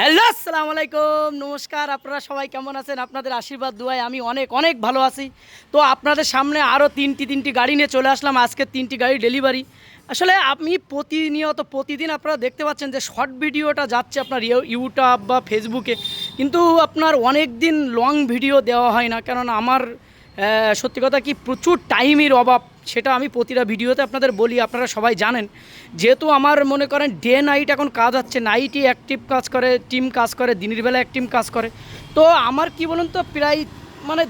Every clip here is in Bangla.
হ্যালো আসসালামু আলাইকুম নমস্কার, আপনারা সবাই কেমন আছেন? আপনাদের আশীর্বাদ, দুয়ায়, আমি অনেক অনেক ভালো আছি। তো আপনাদের সামনে আরও তিনটি তিনটি গাড়ি নিয়ে চলে আসলাম। আজকে তিনটি গাড়ি ডেলিভারি। আসলে আমি প্রতিনিয়ত, প্রতিদিন আপনারা দেখতে পাচ্ছেন যে শর্ট ভিডিওটা যাচ্ছে আপনার ইউ- ইউটিউব বা ফেসবুকে। কিন্তু আপনার অনেক দিন লং ভিডিও দেওয়া হয় না। কেননা আমার সত্যি কথা কি, প্রচুর টাইমের অভাব। সেটা আমি প্রতিটা ভিডিওতে আপনাদের বলি, আপনারা সবাই জানেন। যেহেতু আমার মনে করেন ডে নাইট এখন কাজ হচ্ছে নাইটই অ্যাক্টিভ কাজ করে টিম কাজ করে, দিনের বেলা টিম কাজ করে। তো আমার কি বলুন তো, প্রায় মানে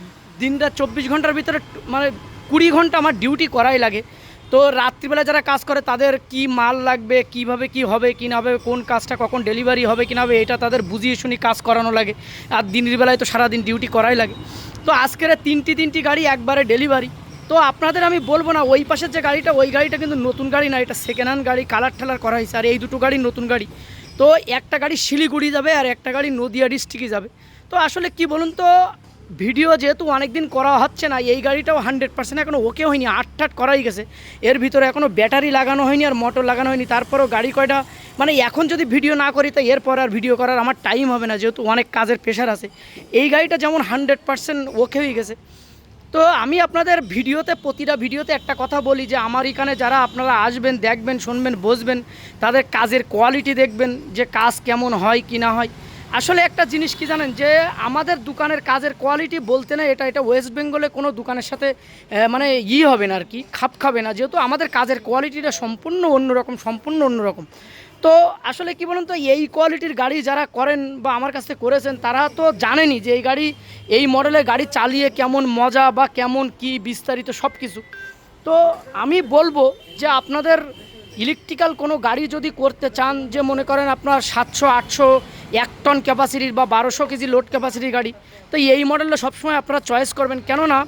দিনটা চব্বিশ ঘণ্টার ভিতরে মানে কুড়ি ঘণ্টা আমার ডিউটি করাই লাগে। তো রাত্রিবেলা যারা কাজ করে, তাদের কি মাল লাগবে, কীভাবে কি হবে, কি না হবে, কোন কাজটা কখন ডেলিভারি হবে, কি না হবে, এটা তাদের বুঝিয়ে শুনি কাজ করানো লাগে। আর দিনের বেলায় তো সারাদিন ডিউটি করাই লাগে। তো আজকের তিনটি তিনটি গাড়ি একবারে ডেলিভারি তো আপনাদের আমি বলব না, ওই পাশের যে গাড়িটা, ওই গাড়িটা কিন্তু নতুন গাড়ি না, এটা সেকেন্ড হ্যান্ড গাড়ি কালার ঠালার করা হয়েছে, আর এই দুটো গাড়ি নতুন গাড়ি। তো একটা গাড়ি শিলিগুড়ি যাবে, আর একটা গাড়ি নদিয়া ডিস্ট্রিক্টে যাবে। তো আসলে কি বলুন তো ভিডিও যেহেতু অনেক দিন করা হচ্ছে না, এই গাড়িটাও হান্ড্রেড পার্সেন্ট এখনও ওকে হয়নি, আটঠাট করাই গেছে। এর ভিতরে এখনও ব্যাটারি লাগানো হয়নি আর মোটর লাগানো হয়নি, তারপরেও গাড়ি কয়টা মানে এখন যদি ভিডিও না করি, তো এরপর আর ভিডিও করার আমার টাইম হবে না, যেহেতু অনেক কাজের প্রেশার আছে। এই গাড়িটা যেমন হান্ড্রেড পার্সেন্ট ওকে হয়ে গেছে তো আমি আপনাদের ভিডিওতে, প্রতিটা ভিডিওতে একটা কথা বলি যে আমার এখানে যারা আপনারা আসবেন, দেখবেন, শুনবেন, বসবেন, তাদের কাজের কোয়ালিটি দেখবেন যে কাজ কেমন হয়, কি না হয়। আসলে একটা জিনিস কি জানেন যে আমাদের দোকানের কাজের কোয়ালিটি বলতে না এটা এটা ওয়েস্ট বেঙ্গলে কোনো দোকানের সাথে মানে ই হবে না আর কি, খাপ খাবে না। যেহেতু আমাদের কাজের কোয়ালিটিটা সম্পূর্ণ অন্যরকম সম্পূর্ণ অন্যরকম। তো আসলে কি বলুন তো, এই কোয়ালিটির গাড়ি যারা করেন বা আমার কাছে করেছেন, তারা তো জানেনই যে এই গাড়ি, এই মডেলের গাড়ি চালিয়ে কেমন মজা বা কেমন কি বিস্তারিত সব কিছু তো আমি বলব যে আপনাদের ইলেকট্রিক্যাল কোনো গাড়ি যদি করতে চান, যে মনে করেন আপনার সাতশো, আটশো, এক টন ক্যাপাসিটির বা বারোশো কেজি লোড ক্যাপাসিটির গাড়ি, তো এই মডেলটা সবসময় আপনারা চয়েস করবেন। কেননা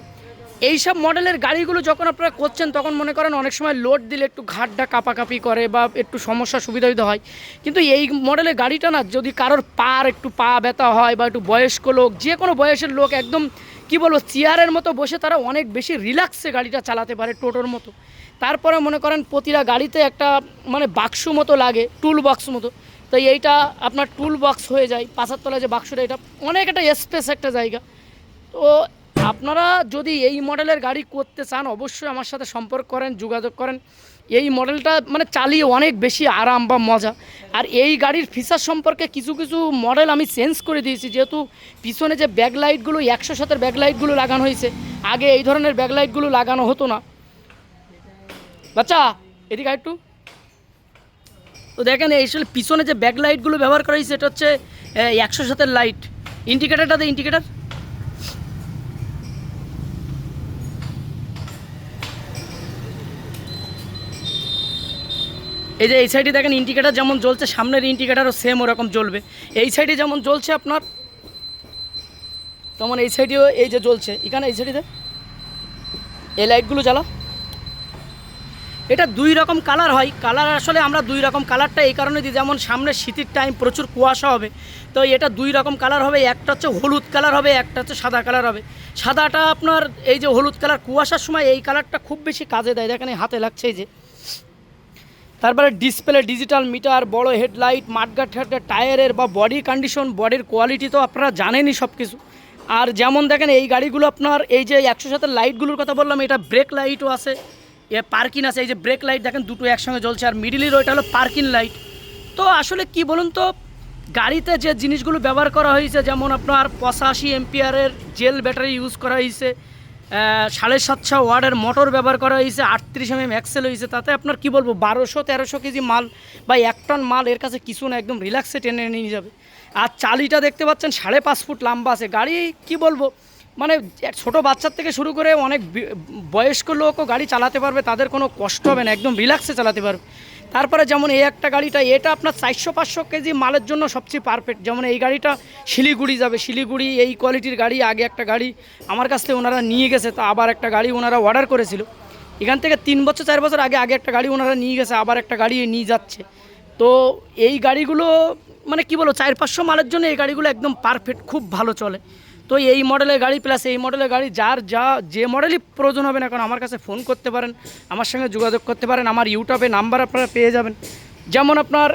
এইসব মডেলের গাড়িগুলো যখন আপনারা করছেন, তখন মনে করেন অনেক সময় লোড দিলে একটু ঘাটটা কাপাকাপি করে বা একটু সমস্যা সুবিধা হয়। কিন্তু এই মডেলের গাড়িটা না, যদি কারোর পার একটু পা ব্যথা হয় বা একটু বয়স্ক লোক, যে কোনো বয়সের লোক একদম, কি বলব চেয়ারের মতো বসে তারা অনেক বেশি রিল্যাক্সে গাড়িটা চালাতে পারে টোটোর মতো। তারপরে মনে করেন প্রতিটা গাড়িতে একটা মানে বাক্স মতো লাগে টুল বক্স মতো। তো এইটা আপনার টুল বক্স হয়ে যায় পাশার তলায় যে বাক্সটা এটা অনেক একটা স্পেস একটা জায়গা। তো আপনারা যদি এই মডেলের গাড়ি করতে চান, অবশ্যই আমার সাথে সম্পর্ক করেন, যোগাযোগ করেন। এই মডেলটা মানে চালিয়ে অনেক বেশি আরাম বা মজা। আর এই গাড়ির ফিচার সম্পর্কে কিছু কিছু মডেল আমি চেঞ্জ করে দিয়েছি। যেহেতু পিছনে যে ব্যাকলাইটগুলো একশো সাতের ব্যাকলাইটগুলো লাগানো হয়েছে, আগে এই ধরনের ব্যাকলাইটগুলো লাগানো হতো না। বাচ্চা, এদিকে একটু। তো দেখেন, এই পিছনে যে ব্যাকলাইটগুলো ব্যবহার করা হয়েছে, এটা হচ্ছে একশো সাতের লাইট ইন্ডিকেটারটা দে ইন্ডিকেটার এই যে এই সাইডে দেখেন ইন্ডিকেটার যেমন জ্বলছে, সামনের ইন্ডিকেটারও সেম ওরকম জ্বলবে। এই সাইডে যেমন জ্বলছে আপনার, তেমন এই সাইডেও এই যে জ্বলছে। এখানে এই সাইডে এই লাইটগুলো জ্বালা এটা দুই রকম কালার হয়। কালার আসলে আমরা দুই রকম কালারটা এই কারণে দিই, যেমন সামনে শীতের টাইম প্রচুর কুয়াশা হবে, তো এটা দুই রকম কালার হবে। একটা হচ্ছে হলুদ কালার হবে, একটা হচ্ছে সাদা কালার হবে। সাদাটা আপনার এই যে হলুদ কালার কুয়াশার সময় এই কালারটা খুব বেশি কাজে দেয়। দেখেন হাতে লাগছে এই যে। তারপরে ডিসপ্লে ডিজিটাল মিটার বড় হেডলাইট মাঠগাট ঠাটগাট টায়ারের বা বডি কন্ডিশন বডির কোয়ালিটি তো আপনারা জানেনই সব কিছু আর যেমন দেখেন, এই গাড়িগুলো আপনার, এই যে একশো সাতের লাইটগুলোর কথা বললাম, এটা ব্রেক লাইটও আছে, এ পার্কিং আছে, এই যে ব্রেক লাইট দেখেন, দুটো একসঙ্গে জ্বলছে, আর মিডিলের ওইটা হলো পার্কিং লাইট তো আসলে কি বলুন তো, গাড়িতে যে জিনিসগুলো ব্যবহার করা হয়েছে, যেমন আপনার পঁচাশি এমপিয়ারের জেল ব্যাটারি ইউজ করা হয়েছে সাড়ে সাতশো ওয়ার্ডের মোটর ব্যবহার করা হয়েছে, আটত্রিশ এম এম এক্সেল হয়েছে তাতে। আপনার কি বলব, বারোশো তেরোশো কেজি মাল বা এক টন মাল, এর কাছে কিছু না, একদম রিল্যাক্সে টেনে নিয়ে যাবে। আর চালিটা দেখতে পাচ্ছেন, সাড়ে পাঁচ ফুট লম্বা আছে। গাড়ি কি বলব মানে ছোট বাচ্চার থেকে শুরু করে অনেক বয়স্ক লোকও গাড়ি চালাতে পারবে, তাদের কোনো কষ্ট হবে না, একদম রিল্যাক্সে চালাতে পারবে। তারপরে যেমন এই একটা গাড়িটা, এটা আপনার চারশো পাঁচশো কেজি মালের জন্য সবচেয়ে পারফেক্ট যেমন এই গাড়িটা শিলিগুড়ি যাবে। শিলিগুড়ি এই কোয়ালিটির গাড়ি, আগে একটা গাড়ি আমার কাছ থেকে ওনারা নিয়ে গেছে, তো আবার একটা গাড়ি ওনারা অর্ডার করেছিল। এখান থেকে তিন বছর, চার বছর আগে আগে একটা গাড়ি ওনারা নিয়ে গেছে, আবার একটা গাড়ি নিয়ে যাচ্ছে। তো এই গাড়িগুলো মানে কি বলো চার পাঁচশো মালের জন্য এই গাড়িগুলো একদম পারফেক্ট খুব ভালো চলে। তো এই মডেলের গাড়ি প্লাস এই মডেলের গাড়ি যার যা, যে মডেলই প্রয়োজন হবে না কারণ আমার কাছে ফোন করতে পারেন, আমার সঙ্গে যোগাযোগ করতে পারেন, আমার ইউটিউবে নাম্বার আপনারা পেয়ে যাবেন। যেমন আপনার,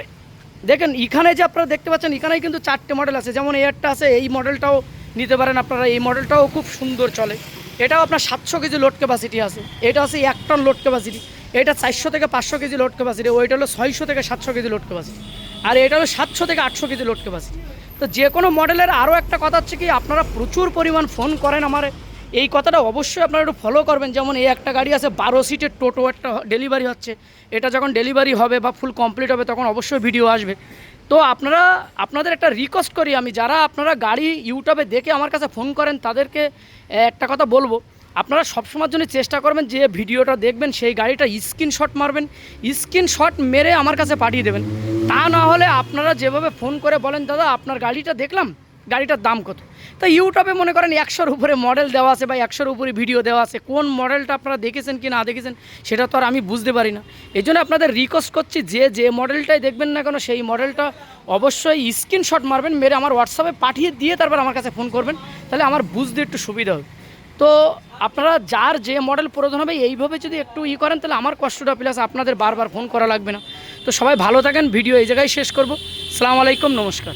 দেখেন, এখানে যে আপনারা দেখতে পাচ্ছেন, এখানেই কিন্তু চারটে মডেল আছে। যেমন এয়ারটা আছে, এই মডেলটাও নিতে পারেন আপনারা, এই মডেলটাও খুব সুন্দর চলে। এটাও আপনার সাতশো কেজি লোড ক্যাপাসিটি আছে। এটা আছে এক টন লোড ক্যাপাসিটি এটা চারশো থেকে পাঁচশো কেজি লোড ক্যাপাসিটি ওইটা হলো ছয়শো থেকে সাতশো কেজি লোড ক্যাপাসিটি আর এটা হলো সাতশো থেকে আটশো কেজি লোড ক্যাপাসিটি তো যে কোনো মডেলের আরও একটা কথা হচ্ছে কি, আপনারা প্রচুর পরিমাণ ফোন করেন আমার। এই কথাটা অবশ্যই আপনারা একটু ফলো করবেন। যেমন এই একটা গাড়ি আছে, বারো সিটের টোটো একটা ডেলিভারি হচ্ছে। এটা যখন ডেলিভারি হবে বা ফুল কমপ্লিট হবে, তখন অবশ্যই ভিডিও আসবে। তো আপনারা, আপনাদের একটা রিকোয়েস্ট করি আমি, যারা আপনারা গাড়ি ইউটিউবে দেখে আমার কাছে ফোন করেন, তাদেরকে একটা কথা বলব। আপনারা সবসময়ের জন্য চেষ্টা করবেন যে ভিডিওটা দেখবেন, সেই গাড়িটা স্ক্রিনশট মারবেন। স্ক্রিনশট মেরে আমার কাছে পাঠিয়ে দেবেন। তা না হলে আপনারা যেভাবে ফোন করে বলেন, দাদা, আপনার গাড়িটা দেখলাম, গাড়িটার দাম কত? তা ইউটিউবে মনে করেন একশোর উপরে মডেল দেওয়া আছে বা একশোর উপরে ভিডিও দেওয়া আছে। কোন মডেলটা আপনারা দেখেছেন কি না দেখেছেন, সেটা তো আর আমি বুঝতে পারি না। এই জন্য আপনাদের রিকোয়েস্ট করছি, যে যে মডেলটাই দেখবেন না কেন, সেই মডেলটা অবশ্যই স্ক্রিনশট মারবেন, মেরে আমার হোয়াটসঅ্যাপে পাঠিয়ে দিয়ে তারপর আমার কাছে ফোন করবেন, তাহলে আমার বুঝতে একটু সুবিধা হবে। তো আপনারা যার যে মডেল প্রয়োজন হবে, এইভাবে যদি একটু ই করেন, তাহলে আমার কষ্টটা প্লাস আপনাদের বারবার ফোন করা লাগবে না। তো সবাই ভালো থাকেন ভিডিও এই জায়গায় শেষ করব। সালাম আলাইকুম নমস্কার।